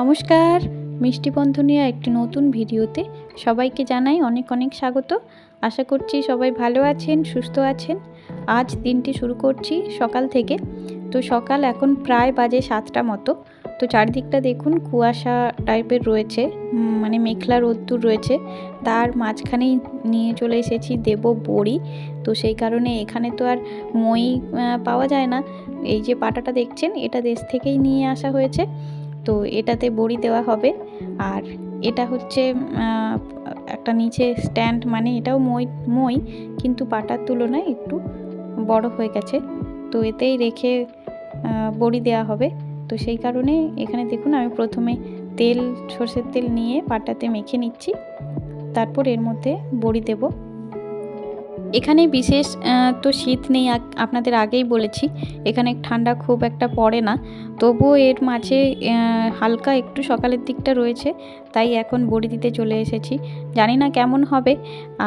নমস্কার, মিষ্টি বন্ধনিয়া একটি নতুন ভিডিওতে সবাইকে জানাই অনেক অনেক স্বাগত। আশা করছি সবাই ভালো আছেন, সুস্থ আছেন। আজ দিনটি শুরু করছি সকাল থেকে। তো সকাল এখন প্রায় বাজে সাতটা মতো। তো চারিদিকটা দেখুন কুয়াশা টাইপের রয়েছে মানে মেঘলা রোদ্দুর রয়েছে। তার মাঝখানেই নিয়ে চলে এসেছি দেব বড়ি। তো সেই কারণে এখানে তো আর মই পাওয়া যায় না। এই যে পাটাটা দেখছেন, এটা দেশ থেকেই নিয়ে আসা হয়েছে। তো এটাতে বড়ি দেওয়া হবে। আর এটা হচ্ছে একটা নিচে স্ট্যান্ড মানে এটাও মই মই, কিন্তু পাটার তুলনায় একটু বড় হয়ে গেছে। তো এতেই রেখে বড়ি দেওয়া হবে। তো সেই কারণে এখানে দেখুন, আমি প্রথমে তেল, সর্ষের তেল নিয়ে পাটাতে মেখে নিচ্ছি। তারপর এর মধ্যে বড়ি দেব। এখানে বিশেষ তো শীত নেই আপনাদের আগেই বলেছি, এখানে ঠান্ডা খুব একটা পড়ে না। তবুও এর মাঝে হালকা একটু সকালের দিকটা রয়েছে, তাই এখন বড়ি দিতে চলে এসেছি। জানি না কেমন হবে,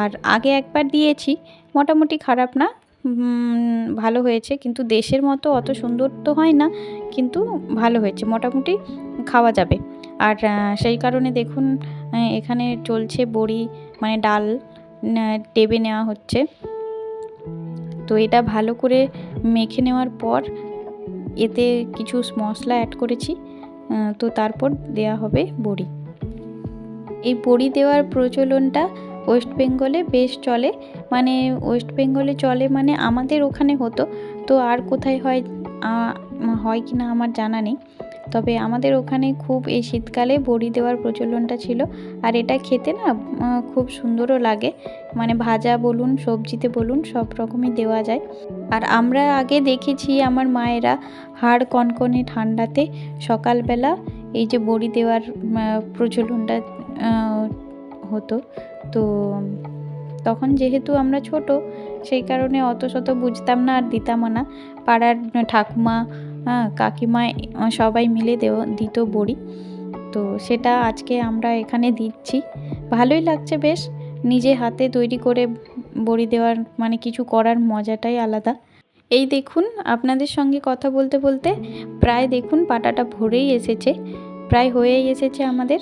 আর আগে একবার দিয়েছি, মোটামুটি খারাপ না ভালো হয়েছে, কিন্তু দেশের মতো অত সুন্দর তো হয় না, কিন্তু ভালো হয়েছে, মোটামুটি খাওয়া যাবে। আর সেই কারণে দেখুন এখানে চলছে বড়ি মানে ডাল টেবে নেওয়া হচ্ছে। তো এটা ভালো করে মেখে নেওয়ার পর এতে কিছু মশলা অ্যাড করেছি। তো তারপর দেয়া হবে বড়ি। এই বড়ি দেওয়ার প্রচলনটা ওয়েস্ট বেঙ্গলে বেশ চলে। মানে ওয়েস্ট বেঙ্গলে চলে মানে আমাদের ওখানে হতো। তো আর কোথায় হয় হয় কি না আমার জানা নেই। তবে আমাদের ওখানে খুব এই শীতকালে বড়ি দেওয়ার প্রচলনটা ছিল। আর এটা খেতে না খুব সুন্দরও লাগে। মানে ভাজা বলুন, সবজিতে বলুন, সব রকমই দেওয়া যায়। আর আমরা আগে দেখেছি আমার মায়েরা হাড় কনকনে ঠান্ডাতে সকালবেলা এই যে বড়ি দেওয়ার প্রচলনটা হতো। তো তখন যেহেতু আমরা ছোট, সেই কারণে অত শত বুঝতাম না আর দিতামও না। পাড়ার ঠাকুমা হ্যাঁ, কাকিমা সবাই মিলে দেওয়া দিত বড়ি। তো সেটা আজকে আমরা এখানে দিচ্ছি। ভালোই লাগছে বেশ। নিজে হাতে তৈরি করে বড়ি দেওয়ার মানে কিছু করার মজাটাই আলাদা। এই দেখুন আপনাদের সঙ্গে কথা বলতে বলতে প্রায় দেখুন পাটাটা ভরেই এসেছে। প্রায় হয়েই এসেছে আমাদের।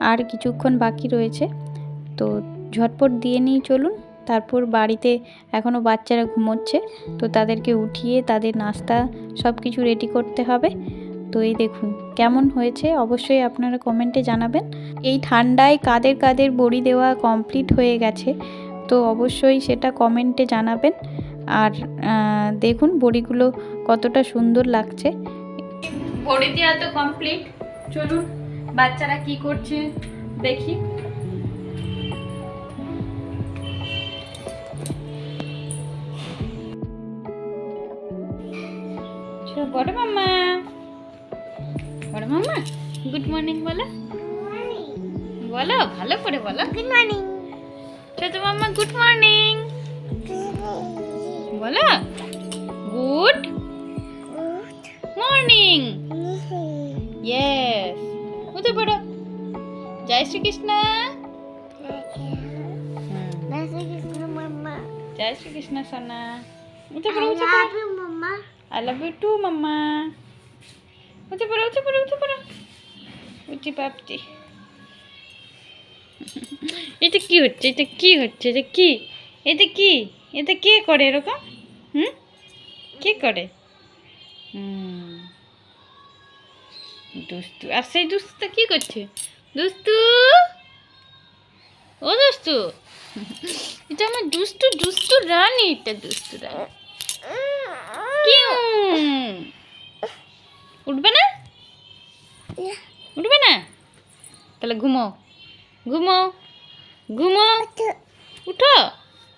আর কিছুক্ষণ বাকি রয়েছে। তো ঝটপট দিয়ে নিই চলুন। তারপর বাড়িতে এখনও বাচ্চারা ঘুমোচ্ছে, তো তাদেরকে উঠিয়ে তাদের নাস্তা সব কিছু রেডি করতে হবে। তো এই দেখুন, কেমন হয়েছে অবশ্যই আপনারা কমেন্টে জানাবেন। এই ঠান্ডায় কাদের কাদের বড়ি দেওয়া কমপ্লিট হয়ে গেছে, তো অবশ্যই সেটা কমেন্টে জানাবেন। আর দেখুন বড়িগুলো কতটা সুন্দর লাগছে। বড়ি দেওয়া তো কমপ্লিট চলুন বাচ্চারা কি করছে দেখি। বড় মাম্মা বড় মাম্মা গুড মর্নিং বলো। বলো ভালো করে বলো। গুড মর্নিং ছোট মাম্মা গুড মর্নিং বলো। গুড মর্নিং ইয়েস উঠে পড়ো। জয় শ্রীকৃষ্ণ। জয় শ্রীকৃষ্ণ সোনা। উঠে পড়ো উঠে পড়ো. আই লাভ ইউ টু মাম্মা উঠে পড়ো উঠে পড়ো উঠে পড়ো উঠি পাপটি এটা কি হচ্ছে এটা কি হচ্ছে এটা কি এটা কি এটা কে করে এরকম হুম কে করে হুম দুস্তু আর সেই দুস্তুটা কি করছে দুস্তু ও দুস্তু এটা আমার দুস্তু দুস্তু রানী এটা দুস্তু রানী উঠবে না? উঠবে না? তাহলে ঘুমো। ঘুমো। ঘুমো। উঠো।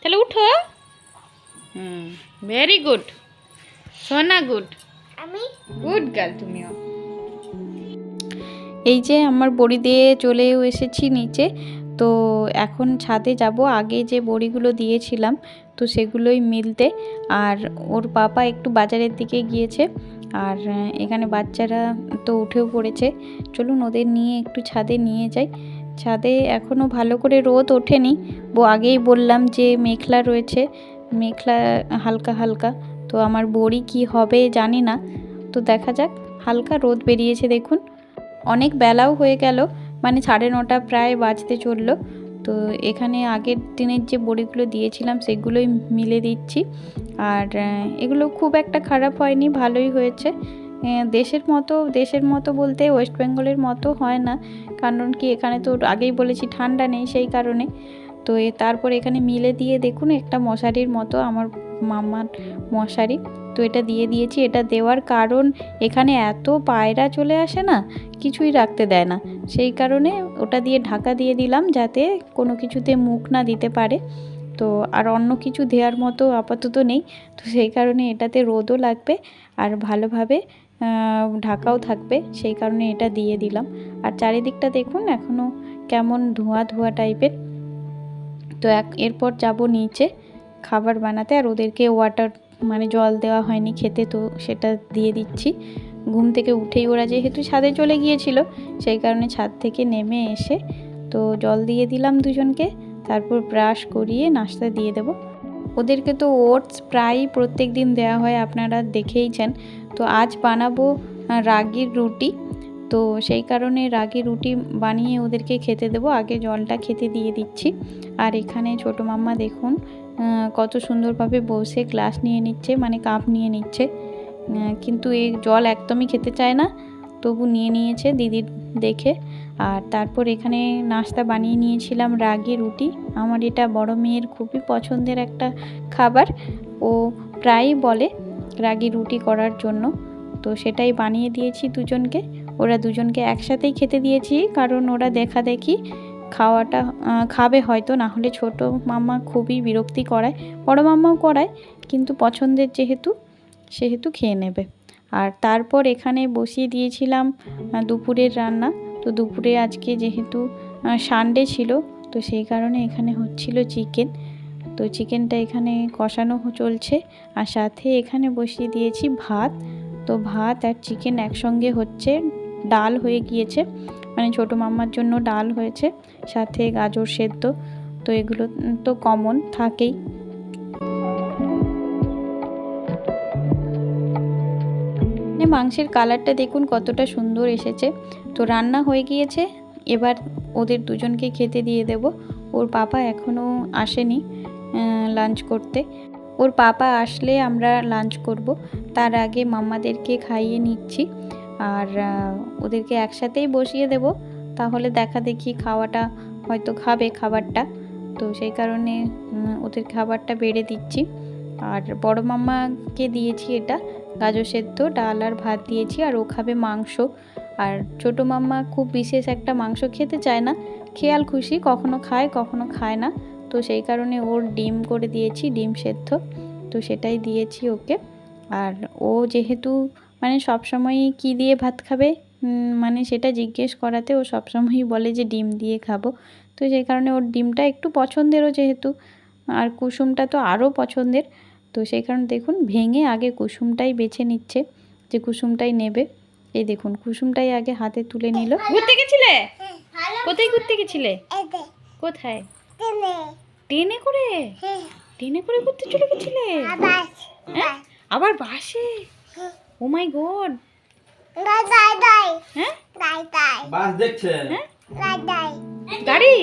তাহলে উঠো। হুম ভেরি গুড সোনা গুড আমি? গুড গার্ল তুমিও। এই যে আমার বড়ি দিয়ে চলেও এসেছি নিচে তো এখন ছাদে যাব। আগে যে বড়িগুলো দিয়েছিলাম তো সেগুলোই মিলতে। আর ওর পাপা একটু বাজারের দিকে গিয়েছে। আর এখানে বাচ্চারা তো উঠেও পড়েছে। চলুন ওদের নিয়ে একটু ছাদে নিয়ে যাই। ছাদে এখনও ভালো করে রোদ ওঠেনি। বো, আগেই বললাম যে মেঘলা রয়েছে। মেঘলা, হালকা হালকা। তো আমার বড়ি কি হবে জানি না। তো দেখা যাক। হালকা রোদ বেরিয়েছে দেখুন। অনেক বেলাও হয়ে গেল। মানে সাড়ে নটা প্রায় বাজতে চলল। তো এখানে আগের দিনের যে বড়িগুলো দিয়েছিলাম সেগুলোই মিলে দিচ্ছি। আর এগুলো খুব একটা খারাপ হয়নি, ভালোই হয়েছে। দেশের মতো দেশের মতো বলতে ওয়েস্ট বেঙ্গলের মতো হয় না। কারণ কি, এখানে তো আগেই বলেছি ঠান্ডা নেই সেই কারণে। তো তারপর এখানে মিলে দিয়ে দেখুন একটা মশারির মতো আমার মামার মশারি। তো এটা দিয়ে দিয়েছি, এটা দেওয়ার কারণ এখানে এত পায়রা চলে আসে না, কিছুই রাখতে দেয় না। সেই কারণে ওটা দিয়ে ঢাকা দিয়ে দিলাম যাতে কোনো কিছুতে মুখ না দিতে পারে। তো আর অন্য কিছু দেওয়ার মতো আপাতত নেই, তো সেই কারণে এটাতে রোদও লাগবে আর ভালোভাবে ঢাকাও থাকবে, সেই কারণে এটা দিয়ে দিলাম। আর চারিদিকটা দেখুন এখনও কেমন ধোঁয়া ধোঁয়া টাইপের। তো এক, এরপর যাব নিচে খাবার বানাতে আর ওদেরকে ওয়াটার মানে জল দেওয়া হয়নি খেতে তো সেটা দিয়ে দিচ্ছি। ঘুম থেকে উঠেই ওরা যেহেতু ছাদে চলে গিয়েছিল সেই কারণে ছাদ থেকে নেমে এসে তো জল দিয়ে দিলাম দুজনকে তারপর ব্রাশ করিয়ে নাস্তা দিয়ে দেব। ওদেরকে তো ওটস প্রায়ই প্রত্যেক দিন দেওয়া হয় আপনারা দেখেইছেন তো আজ বানাবো রাগির রুটি। তো সেই কারণে রাগি রুটি বানিয়ে ওদেরকে খেতে দেবো। আগে জলটা খেতে দিয়ে দিচ্ছি। আর এখানে ছোটো মাম্মা দেখুন কত সুন্দরভাবে বসে গ্লাস নিয়ে নিচ্ছে মানে কাপ নিয়ে নিচ্ছে। কিন্তু এই জল একদমই খেতে চায় না। তবু নিয়ে নিয়েছে দিদির দেখে। আর তারপর এখানে নাস্তা বানিয়ে নিয়েছিলাম রাগি রুটি। আমার এটা বড় মেয়ের খুবই পছন্দের একটা খাবার। ও প্রায়ই বলে রাগি রুটি করার জন্য। তো সেটাই বানিয়ে দিয়েছি দুজনকে। ওরা দুজনকে একসাথেই খেতে দিয়েছি, কারণ ওরা দেখা দেখি খাওয়াটা খাবে হয়তো, না হলে ছোট মাম্মা খুবই বিরক্তি করায়, বড় মাম্মাও করায়, কিন্তু পছন্দের যেহেতু, সেহেতু খেয়ে নেবে। আর তারপর এখানে বসিয়ে দিয়েছিলাম দুপুরের রান্না। তো দুপুরে আজকে যেহেতু সানডে ছিল, তো সেই কারণে এখানে হচ্ছিল চিকেন তো চিকেনটা এখানে কষানো চলছে। আর সাথে এখানে বসিয়ে দিয়েছি ভাত। তো ভাত আর চিকেন একসঙ্গে হচ্ছে, ডাল হয়ে গিয়েছে। মানে ছোটো মাম্মার জন্য ডাল হয়েছে, সাথে গাজর সেদ্ধ, তো এগুলো তো কমন থাকেই। মানে মাংসের কালারটা দেখুন কতটা সুন্দর এসেছে। তো রান্না হয়ে গিয়েছে, এবার ওদের দুজনকে খেতে দিয়ে দেব। ওর পাপা এখনও আসেনি লাঞ্চ করতে। ওর পাপা আসলে আমরা লাঞ্চ করব, তার আগে মাম্মাদেরকে খাইয়ে নিচ্ছি। আর ওদেরকে একসাথেই বসিয়ে দেব। তাহলে দেখা দেখি খাওয়াটা হয়তো খাবে খাবারটা। তো সেই কারণে ওদের খাবারটা বেড়ে দিচ্ছি। আর বড় মাম্মাকে দিয়েছি এটা, গাজর সেদ্ধ, ডাল আর ভাত দিয়েছি, আর ও খাবে মাংস। আর ছোটো মাম্মা খুব বিশেষ একটা মাংস খেতে চায় না। খেয়াল খুশি, কখনো খায় কখনো খায় না। তো সেই কারণে ওর ডিম করে দিয়েছি, ডিম সেদ্ধ। তো সেটাই দিয়েছি ওকে। আর ও যেহেতু মানে সবসময়ই কী দিয়ে ভাত খাবে? মানে সেটা জিজ্ঞেস করাতে ও সবসময়ই বলে যে ডিম দিয়ে খাব। তো সেই কারণে ওর ডিমটা একটু পছন্দেরও যেহেতু আর কুসুমটা তো আরও পছন্দের। তো সেই কারণে দেখুন ভেঙে আগে কুসুমটাই বেছে নিচ্ছে যে কুসুমটাই নেবে। এই দেখুন কুসুমটাই আগে হাতে তুলে নিল। ঘুরতে গেছিলে? কোথায় ঘুরতে গেছিলে? কোথায়? ট্রেনে করে? ট্রেনে করে ঘুরতে চলে গেছিলে? হ্যাঁ? আবার বাসে? ও মাই গড হ্যাঁ বাস দেখছে। গাড়ি?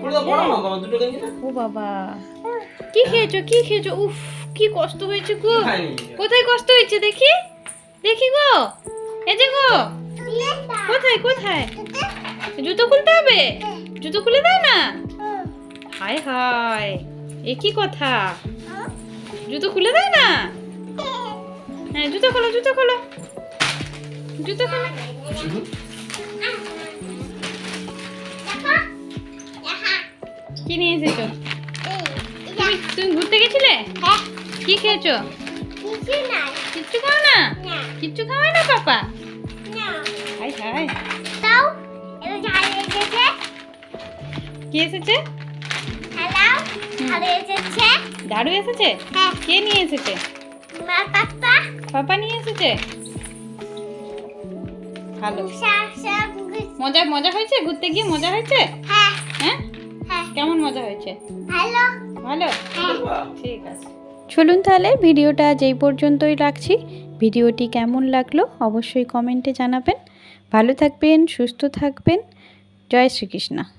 পুরো তো বড় না বাবা দুটো গেঞ্জি ও বাবা। কি খেয়েছো কি খেয়েছো? উফ কি কষ্ট হয়েছে গো। কোথায় কষ্ট হয়েছে দেখি? দেখি গো। এই যে গো। কোথায় কোথায়? জুতো খুলতে হবে? জুতো খুলে দাও না। হায় হায়। এ কি কথা? জুতো খুলে দাও না। হ্যাঁ জুতো খোলো জুতো খোলো। জুতো খোলো কি নিয়ে এসেছ? তুমি তুমি ঘুরতে গেছিলে? কি খেয়েছো? কিচ্ছু খাও না? কিচ্ছু খাওয়াই না পাপা? High high. কি এসেছে? দারু এসেছে? হ্যাঁ। কে নিয়ে এসেছে? মজা মজা হয়েছে? ঘুরতে গিয়ে মজা হয়েছে? হ্যাঁ? কেমন মজা হয়েছে? ঠিক আছে। চলুন তাহলে ভিডিওটা এই পর্যন্তই রাখছি। ভিডিওটি কেমন লাগল অবশ্যই কমেন্টে জানাবেন। ভালো থাকবেন, সুস্থ থাকবেন। জয় শ্রীকৃষ্ণ।